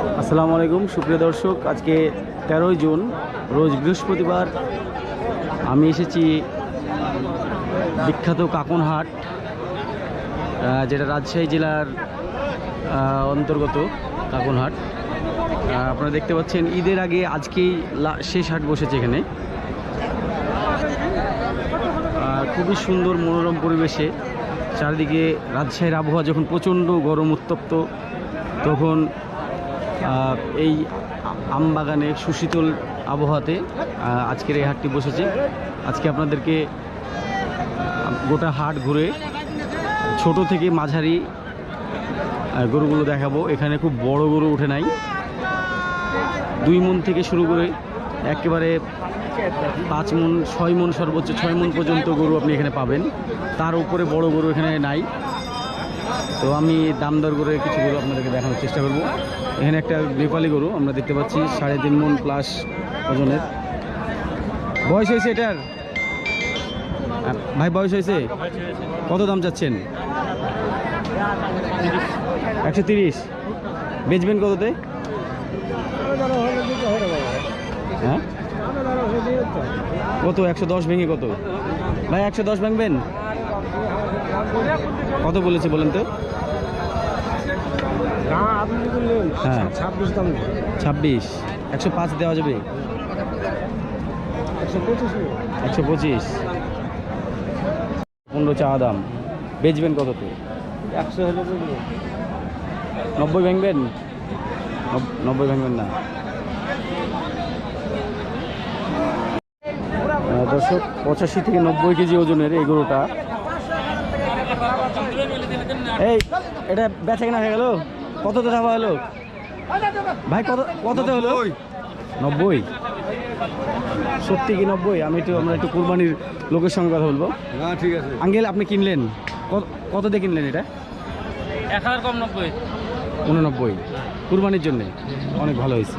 আসসালামু আলাইকুম, সুপ্রিয় দর্শক। আজকে তেরোই জুন, রোজ বৃহস্পতিবার। আমি এসেছি বিখ্যাত কাকনহাট যেটা রাজশাহী জেলার অন্তর্গত কাকনহাট। আপনারা দেখতে পাচ্ছেন, ঈদের আগে আজকেই শেষ হাট বসেছে এখানে। খুবই সুন্দর মনোরম পরিবেশে চারিদিকে রাজশাহীর আবহাওয়া যখন প্রচণ্ড গরম উত্তপ্ত, তখন এই আম বাগানে সুশীতল আবহাওয়াতে আজকের এই হাটটি বসেছে। আজকে আপনাদেরকে গোটা হাট ঘুরে ছোট থেকে মাঝারি গরুগুলো দেখাবো। এখানে খুব বড় গরু উঠে নাই। দুই মন থেকে শুরু করে একেবারে পাঁচ মন, ছয় মন সর্বোচ্চ, ছয় মন পর্যন্ত গরু আপনি এখানে পাবেন। তার উপরে বড় গরু এখানে নাই। তো আমি দাম দর করে কিছু গরু আপনাদেরকে দেখানোর চেষ্টা করব। এখানে একটা নেপালি গরু, আমরা দেখতে পাচ্ছি, সাড়ে তিন মন প্লাস ওজনের। বয়স হয়েছে এটার? ভাই, বয়স হয়েছে? কত দাম চাচ্ছেন? একশো তিরিশ। বেচবেন কততে? হ্যাঁ? কত? একশো দশ ভেঙে কত? ভাই, একশো দশ ভাঙবেন? কত বলেছে বলেন তো? হ্যাঁ ছাব্বিশ দাম ছাব্বিশ। একশো পাঁচ দেওয়া যাবে? একশো পঁচিশ পনেরো চা দাম। বেচবেন কততে? একশো হলে নব্বই ভাঙবেন? নব্বই ভাঙবেন না। দর্শক পঁচাশি থেকে নব্বই কেজি ওজনের এই গরুটা। এই এটা বেচা কেনা হয়ে গেল? কততে দেওয়া হলো? ভাই কত কততে হলো? নব্বই। সত্যি কি নব্বই? আমি একটু আমরা একটু কুরবানির লোকের সঙ্গে কথা বলব। না ঠিক আছে। আঙ্কেল আপনি কিনলেন? কত কত দিয়ে কিনলেন এটা? এক হাজার কম নব্বই। উননব্বই। কুরবানির জন্যে? অনেক ভালো হয়েছে।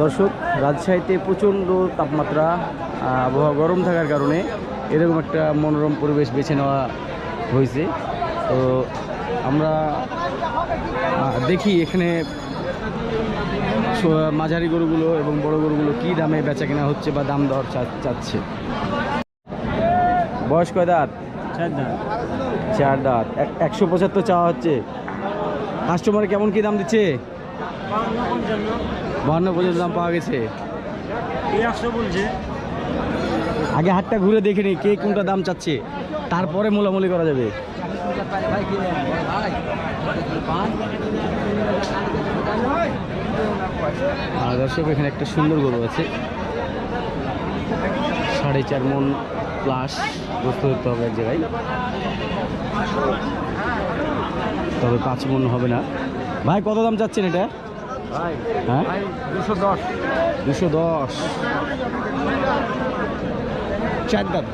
দর্শক রাজশাহীতে প্রচণ্ড তাপমাত্রা আবহাওয়া গরম থাকার কারণে এরকম একটা মনোরম পরিবেশ বেছে নেওয়া হয়েছে। তো আমরা দেখি এখানে মাঝারি গরুগুলো এবং বড় গরুগুলো কি দামে বেচা কেনা হচ্ছে বা দাম দর চাচ্ছে। বয়স কয় দাঁত? চার দাঁত। এক- একশো পঁচাত্তর চাওয়া হচ্ছে। কাস্টমার কেমন কি দাম দিচ্ছে? বাহান্ন পর্যন্ত দাম পাওয়া গেছে। বলছে। আগে হাটটা ঘুরে দেখে নি কে কোনটা দাম চাচ্ছে। তারপরে মোলামুলি করা যাবে। আর দর্শক এখানে একটা সুন্দর গরু আছে। সাড়ে চার মন প্লাস বস্তু ধরতে হবে এক জায়গায়। তবে পাঁচ মন হবে না। ভাই কত দাম চাচ্ছেন এটা? হ্যাঁ? দুশো দশ। দুশো দশ। চার দাম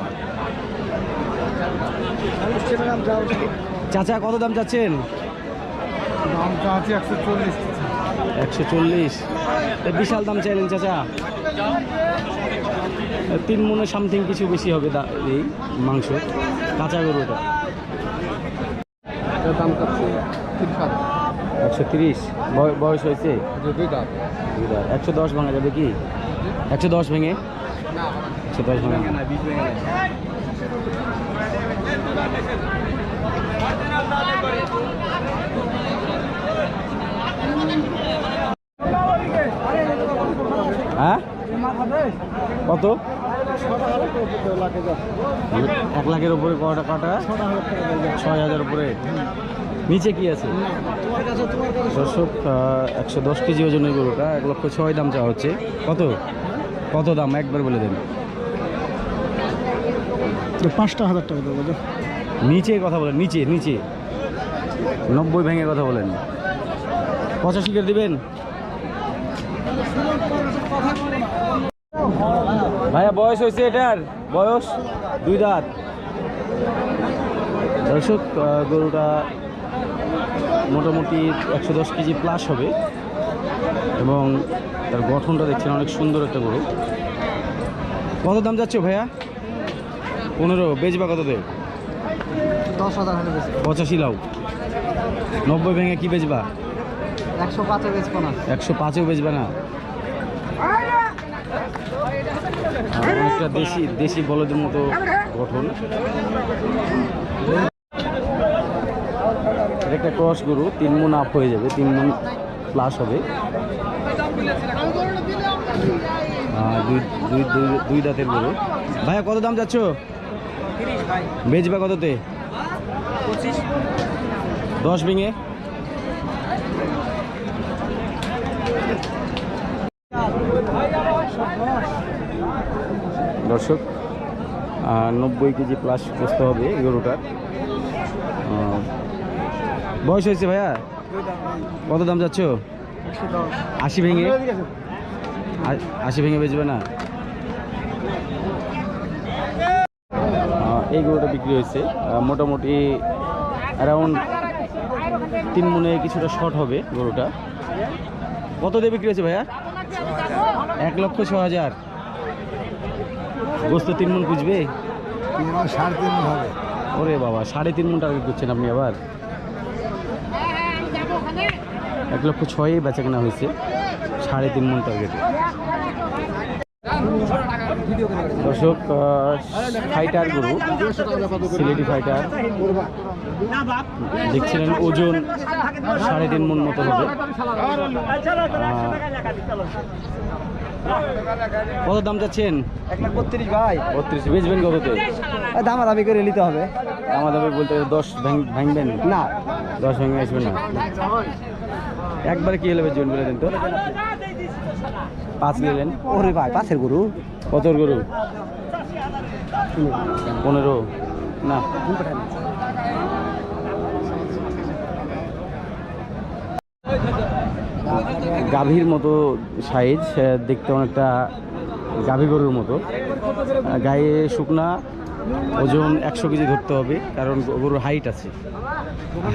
চাচা কত দাম চাচ্ছেন? আছে একশো চল্লিশ। একশো চল্লিশ বিশাল দাম চাইলেন চাচা। তিন মনে সামথিং কিছু বেশি হবে দা এই মাংস কাঁচা গরু এটা দাম একশো তিরিশ। বয়স হয়েছে। একশো দশ ভাঙা যাবে কি? একশো দশ ভেঙে? একশো দশ ভাঙা। হ্যাঁ? কত? এক লাখের উপরে কটা কাটা? ছয় হাজার উপরে। নিচে কি আছে? একশো দশ কেজি ওজনের গরুটা, এক লক্ষ ছয় দাম চাওয়া হচ্ছে। কত? কত দাম? একবার বলে দেন। পাঁচটা হাজার টাকা দেবো নিচে কথা বলেন, নিচে নিচে। নব্বই ভেঙে কথা বলেন। পঁচাশি করে দিবেন? ভাইয়া, বয়স হয়েছে এটার? বয়স? দুই দাঁত। দর্শক গরুটা মোটামুটি একশো দশ কেজি প্লাস হবে। এবং তার গঠনটা দেখছেন, অনেক সুন্দর একটা গরু। কত দাম যাচ্ছে ভাইয়া? পনেরো, বেচবা কত দেয় দশ হাজার হলে বেশি পঁচাশি লাউ। নব্বই ভেঙে কি বেচবা? একশো পাঁচে বেচবো না। একশো পাঁচেও বেচবে না? দেশি দেশি বলদের মতো গঠন। একটা ক্রস গরু তিন মন আপ হয়ে যাবে তিন মন প্লাস হবে। আহ, দুই দুই দুই- দুই দাঁতের গরু। ভাইয়া কত দাম যাচ্ছ? বেচবা কততে? দশ ভেঙে। দর্শক নব্বই কেজি প্লাস বসতে হবে গরুটার। বয়স হয়েছে ভাইয়া? কত দাম যাচ্ছ? আশি ভেঙে। আশি ভেঙে বেচবে না? এই গরুটা বিক্রি হয়েছে। মোটামুটি অ্যারাউন্ড তিন মনে কিছুটা শর্ট হবে গরুটা। কত দিয়ে বিক্রি হয়েছে ভাইয়া? এক লক্ষ ছ হাজার। গোস্ত তিন মন খুঁজবে সাড়ে তিন ওরে বাবা, সাড়ে তিন মন টার্গেট করছেন আপনি আবার। এক লক্ষ ছয়ে বেচা কেনা হয়েছে, সাড়ে তিন মন টার্গেট দর্শক ফাইটার গরু সিলেটি ফাইটার দেখছিলেন ওজন সাড়ে তিন মন মতো হবে। কত দাম চাচ্ছেন? বত্রিশ। ভাই বত্রিশ বেচবেন কততে? দামা দামি করে নিতে হবে। আমার দামে বলতে দশ ভাঙ- ভাঙবেন? না। দশ ভেঙে আসবে না? একবারে কি হলে বেচবেন বলে দেন তো? পাঁচ নিলেন। ওরে ভাই পাশের গরু? কত গরু? পনেরো। না। গাভীর মতো সাইজ দেখতে অনেকটা গাভী গরুর মতো। গায়ে শুকনা ওজন একশো কেজি ধরতে হবে কারণ গরুর হাইট আছে।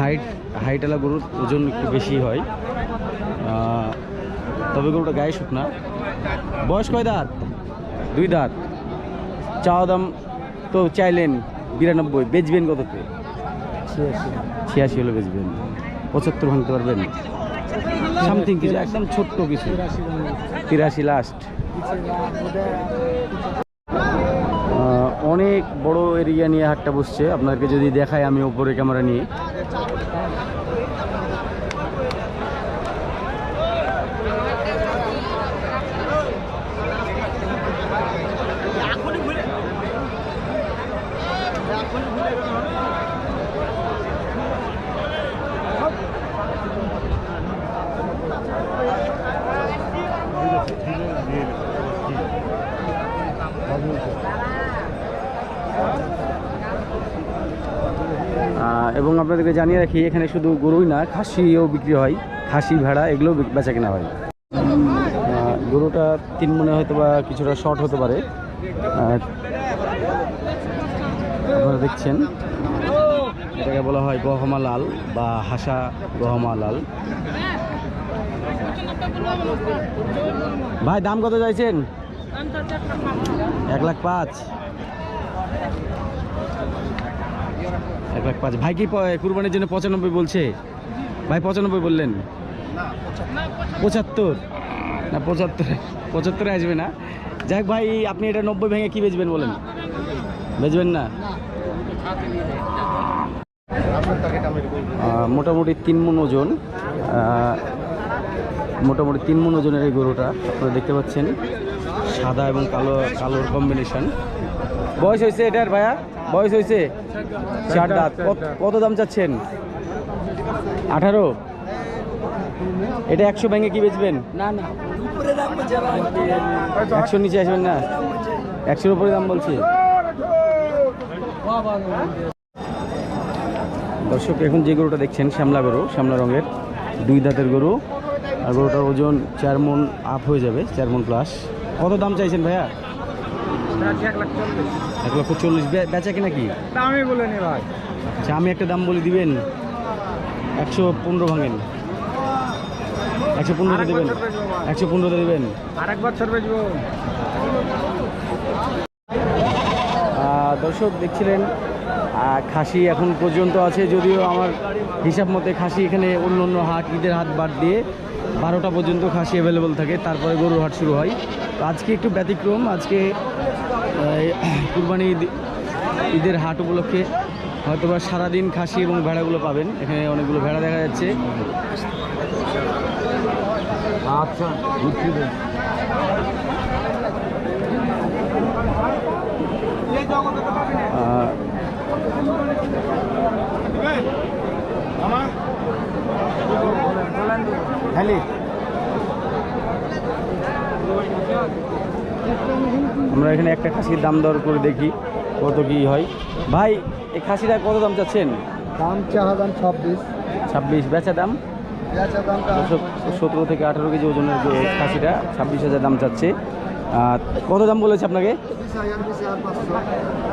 হাইট হাইটওয়ালা গরুর ওজন একটু বেশি হয়। তবে গরুটা গায়ে শুকনা। বয়স কয় দাঁত? দুই দাঁত। চাওয়া দাম তো চাইলেন বিরানব্বই বেচবেন কততে? ছিয়াশি। হলে বেচবেন। পঁচাত্তর ভাঙতে পারবেন। সামথিং কিছু একদম ছোট্ট কিছু। তিরাশি লাস্ট অনেক বড় এরিয়া নিয়ে হাটটা বসছে। আপনাকে যদি দেখাই আমি ওপরে ক্যামেরা নিয়ে। এবং আপনাদেরকে জানিয়ে রাখি, এখানে শুধু গরুই না, খাসিও বিক্রি হয়। খাসি, ভেড়া, এগুলোও বেচা কেনা হয়। গরুটা তিন মনে হয়তো বা কিছুটা শর্ট হতে পারে। আপনারা দেখছেন, এটাকে বলা হয় গহমা লাল বা হাসা গহমা লাল। ভাই, দাম কত চাইছেন? এক লাখ পাঁচ। এক লাখ পাঁচ। ভাই কি কুরবানির জন্য পঁচানব্বই বলছে? ভাই পঁচানব্বই বললেন। পঁচাত্তর? না, পঁচাত্তর। পঁচাত্তরে আসবে না। যাক ভাই, আপনি এটা নব্বই ভেঙে কি বেচবেন বলেন? বেচবেন না? মোটামুটি তিন মন ওজন। মোটামুটি তিন মন ওজনের এই গরুটা আপনারা দেখতে পাচ্ছেন। সাদা এবং কালো, কালোর কম্বিনেশন। বয়স হয়েছে এটার ভাইয়া? বয়স হয়েছে? চার দাঁত। কত- দাম চাচ্ছেন? আঠারো? এটা একশো ব্যাঙ্গে কি বেচবেন? না না। একশোর নিচে আসবেন না? একশোর উপরে দাম বলছি? দর্শক এখন যে গরুটা দেখছেন শ্যামলা গরু শ্যামলা রঙের দুই দাঁতের গরু আর গরুটার ওজন চার মন আপ হয়ে যাবে চার মন প্লাস কত দাম চাইছেন ভাইয়া? এক লক্ষ চল্লিশ। বেচা কিনা কি? দামই বলে নি ভাই। আচ্ছা আমি একটা দাম বলে দিবেন। একশো পনেরো ভাঙেন। একশো পনেরোতে দেবেন। একশো পনেরোতে দেবেন। আরেক বছর বেচবো। দর্শক দেখছিলেন? খাসি এখন পর্যন্ত আছে যদিও আমার হিসাব মতে খাসি এখানে অন্য অন্য হাট ঈদের হাট বাদ দিয়ে বারোটা পর্যন্ত খাসি অ্যাভেলেবল থাকে। তারপরে গরুর হাট শুরু হয়। তো আজকে একটু ব্যতিক্রম। আজকে কুরবানি ঈদ- ঈদের হাট উপলক্ষে হয়তো বা সারাদিন খাসি এবং ভেড়াগুলো পাবেন। এখানে অনেকগুলো ভেড়া দেখা যাচ্ছে। আচ্ছা আহ, খালি আমরা এখানে একটা খাসির দাম দর করে দেখি কত কি হয়। ভাই এই খাসিটা কত দাম চাচ্ছেন? দাম চার দাম ছাব্বিশ। ছাব্বিশ বেচা দাম? সতেরো থেকে আঠারো কেজি ওজনের খাসিটা ছাব্বিশ হাজার দাম চাচ্ছে। কত দাম বলেছে আপনাকে?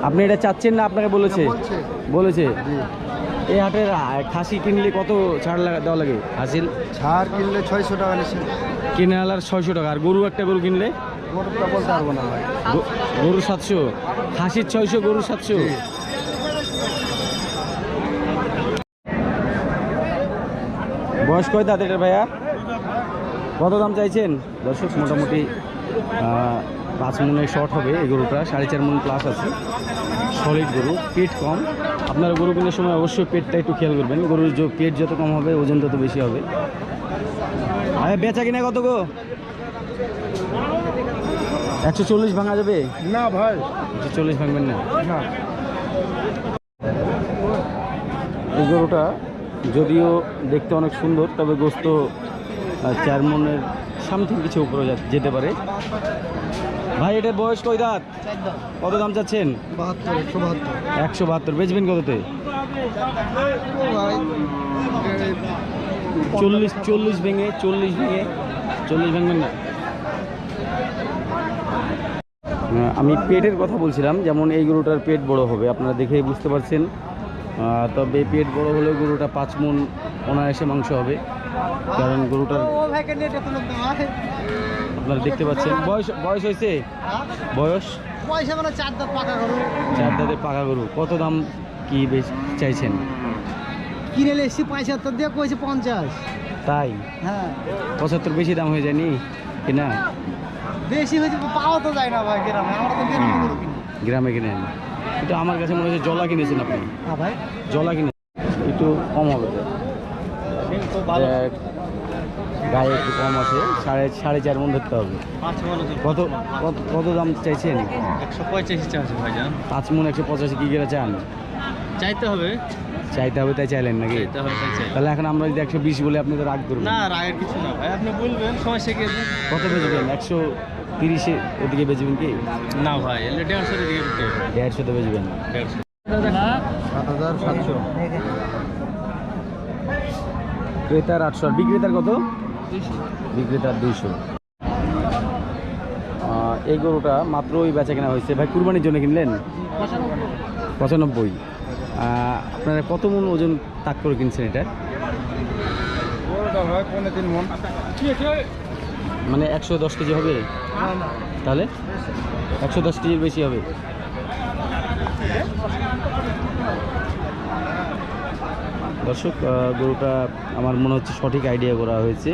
আপনি এটা চাচ্ছেন না আপনাকে বলেছে? বলেছে। এই হাটের খাসি কিনলে কত ছাড় লাগা দেওয়া লাগে? হাসিল ছাড় কিনলে ছয়শো টাকা নিচ্ছে। কিনে আলার ছয়শো টাকা আর গরু একটা গরু কিনলে? গরুটা বলতে পারব না ভাই। গরু সাতশো। খাসির ছয়শো গরু সাতশো। বয়স কয় দাঁত এটার ভাইয়া? কত দাম চাইছেন? দর্শক মোটামুটি পাঁচ মনে শর্ট হবে এই গরুটা সাড়ে চার মন প্লাস আছে। সলিড গরু পেট কম। আপনারা গরু কেনার সময় অবশ্যই পেটটা একটু খেয়াল করবেন। গরুর যে পেট যত কম হবে ওজন তত বেশি হবে। আরে বেচা কিনা কত গো? একশো চল্লিশ ভাঙা যাবে? না ভাই। একশো চল্লিশ ভাঙবেন না? এই গরুটা যদিও দেখতে অনেক সুন্দর তবে গোস্ত চার মনের সামথিং কিছু উপরে যেতে পারে। ভাই এটা বয়স কয় দাঁত? কত দাম চাচ্ছেন? একশো বাহাত্তর। বেচবেন কততে? চল্লিশ চল্লিশ ভেঙে চল্লিশ ভেঙে চল্লিশ ভাঙবেন না? আমি পেটের কথা বলছিলাম যেমন এই গরুটার পেট বড় হবে আপনারা দেখেই বুঝতে পারছেন। তবে পেট বড় হলেও গরুটা পাঁচ মন অনায়াসে মাংস হবে কারণ গরুটার আপনারা দেখতে পাচ্ছেন। বয়স বয়স হয়েছে? বয়স? পয়সা চার দাঁত চার দাঁতের পাকা গরু। কত দাম কি বেশ চাইছেন? কিনে এসছি পঁয়ষট্তর দিয়ে কইছে পঞ্চাশ। তাই? হ্যাঁ। পঁচাত্তর বেশি দাম হয়ে যায়নি? কিনা বেশি হয়েছে পাওয়া তো যায় না ভাই গ্রামে। আমরা তো গ্রামে গরু কিনি। গ্রামে কিনেন কিন্তু আমার কাছে মনে হচ্ছে জলা কিনেছেন আপনি। হ্যাঁ ভাই। জলা কিনে একটু কম হবে গায়ে একটু কম আছে সাড়ে সাড়ে চার মন ধরতে হবে। কত কত দাম চাইছেন? একশো পঁয়চাশি চার্জ ভাইজান। পাঁচ মন একশো পঁচাশি কি করে চান? চাইতে হবে। চাইতে হবে তাই চাইলেন নাকি? চাইতে হবে তাই চাই। তাহলে এখন আমরা যদি একশো বিশ বলে আপনি তো রাগ করবেন না রাগের কিছু না ভাই। আপনি বলবেন সমস্যা কি কত বেচবেন? একশো তিরিশে ওদিকে বেচবেন কি? না ভাই এলে দেড়শো দিকে দিতে হবে। দেড়শোতে বেচবেন। দেড়শো। সাত হাজার সাতশো। ক্রেতার আটশো। আর বিক্রেতার কত? বিক্রেতার দুইশো। এই গরুটা মাত্র ওই বেচা কেনা হয়েছে। ভাই কুরবানির জন্য কিনলেন? পঁচানব্বই। আপনারা কত মন ওজন তাক করে কিনছেন এটা? মন। একশো দশ কেজি হবে? তাহলে? একশো দশ কেজির বেশি হবে। দর্শক গরুটা আমার মনে হচ্ছে সঠিক আইডিয়া করা হয়েছে।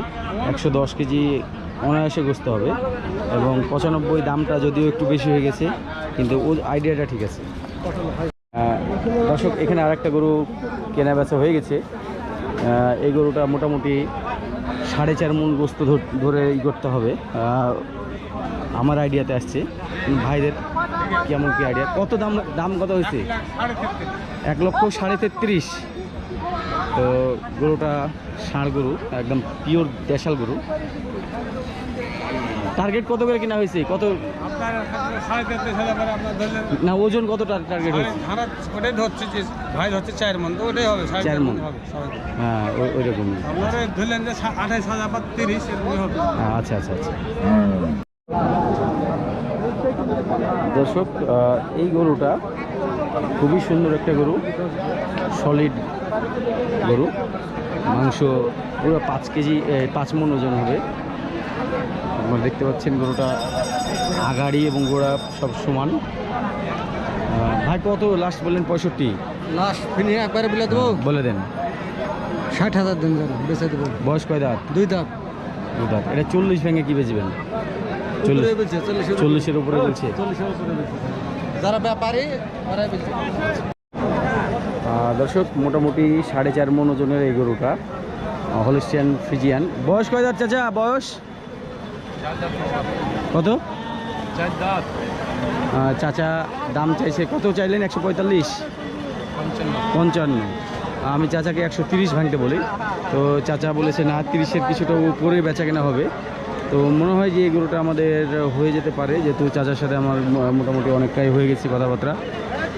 একশো দশ কেজি অনায়াসে গোস্ত হবে এবং পঁচানব্বই দামটা যদিও একটু বেশি হয়ে গেছে কিন্তু ও আইডিয়াটা ঠিক আছে। দর্শক, এখানে আরেকটা গরু কেনা বেচা হয়ে গেছে। এই গরুটা মোটামুটি সাড়ে চার মন গোস্ত ধরে ই করতে হবে। আমার আইডিয়াতে আসছে। ভাইদের কেমন কি আইডিয়া? কত দাম দাম কত হয়েছে? এক লক্ষ সাড়ে তেত্রিশ। তো গরুটা ষাঁড় গরু, একদম পিওর দেশাল গরু। টার্গেট কত করে কিনা হয়েছে? কত না ওজন কত টার্গেট হয়েছে? ওটাই ধরছে যে ভাই ধরছে চার মন তো ওটাই হবে চার মন হ্যাঁ ওই- রকমই আপনারা ধরলেন যে সা- আঠাইশ হাজার বা তিরিশ এরকমই হবে। আচ্ছা আচ্ছা আচ্ছা। দর্শক এই গরুটা খুবই সুন্দর একটা গরু সলিড গরু। মাংস পুরো পাঁচ কেজি পাঁচ মন ওজন হবে। আপনারা দেখতে পাচ্ছেন গরুটা আগাড়ি এবং গোড়া সব সমান। ভাই কত লাস্ট বললেন? পঁয়ষট্টি। লাস্ট ফিনি একবারে বলে দেবো? বলে দেন। ষাট হাজার দিন বেঁচে দেবো। বয়স কয় দাঁত? দুই দাম দু দাঁত। এটা চল্লিশ ভেঙে কি বেচবেন? চল্লিশ। চল্লিশের উপরে। বলছে যারা ব্যাপারী দর্শক মোটামুটি সাড়ে চার মন ওজনের এই গরুটা হলিস্টিয়ান ফ্রিজিয়ান বয়স কয় দাঁত চাচা? বয়স? কত? চাচা দাম চাইছে কত চাইলেন? একশো পঁয়তাল্লিশ? পঞ্চান্ন। আমি চাচাকে একশো তিরিশ ভাঙতে বলি। তো চাচা বলেছে না তিরিশের কিছুটা উপরে বেচা কেনা হবে। তো মনে হয় যে এই গরুটা আমাদের হয়ে যেতে পারে যেহেতু চাচার সাথে আমার মোটামুটি অনেকটাই হয়ে গেছে কথাবার্তা।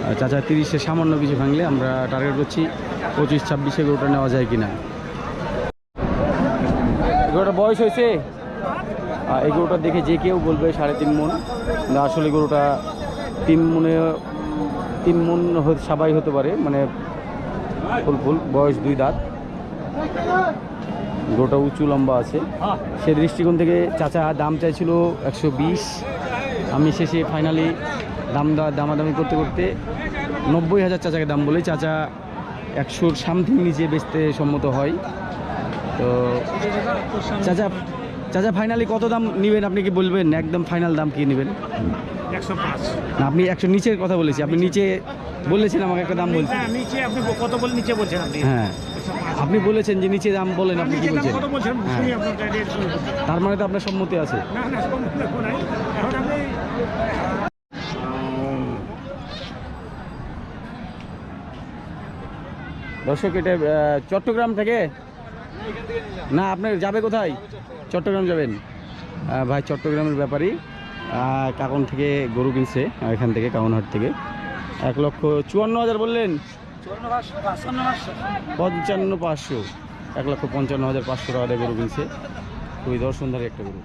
আর চাচা তিরিশে সামান্য কিছু ভাঙলে আমরা টার্গেট করছি পঁচিশ ছাব্বিশে গরুটা নেওয়া যায় কিনা। গরুটা বয়স হয়েছে? এই গরুটা দেখে যে কেউ বলবে সাড়ে তিন মন। আসলে গরুটা তিন মনে, তিন মন সবাই হতে পারে মানে ফুল ফুল, বয়স দুই দাঁত। গরুটা উঁচু লম্বা আছে। সে দৃষ্টিকোণ থেকে চাচা দাম চাইছিল একশো বিশ। আমি শেষে ফাইনালি দাম দামাদামি করতে করতে নব্বই হাজার চাচাকে দাম বলে চাচা একশোর সামথিং নিচে বেচতে সম্মত হয়। তো চাচা চাচা ফাইনালি কত দাম নেবেন? আপনি কি বলবেন? একদম ফাইনাল দাম কি নেবেন? একশো পাঁচ। না আপনি একশো নিচের কথা বলেছি। আপনি নিচে বলেছেন আমাকে একটা দাম বলছেন হ্যাঁ নিচে আপনি কত বলে নিচে বলছেন আপনি? হ্যাঁ। আপনি বলেছেন যে নিচে দাম বলেন আপনি কি বলছেন? বলছেন? হ্যাঁ। তার মানে তো আপনার সম্মতি আছে। দর্শক এটা চট্টগ্রাম থেকে না আপনার যাবে কোথায়? চট্টগ্রাম যাবেন। ভাই, চট্টগ্রামের ব্যাপারই। কাকন থেকে গরু কিনছে, এখান থেকে, কাকনহাট থেকে। এক লক্ষ চুয়ান্ন হাজার বললেন? পঞ্চান্ন পাঁচশো। এক লক্ষ পঞ্চান্ন হাজার পাঁচশো টাকা দিয়ে গরু কিনছে। খুবই দর্শনধারী একটা গরু।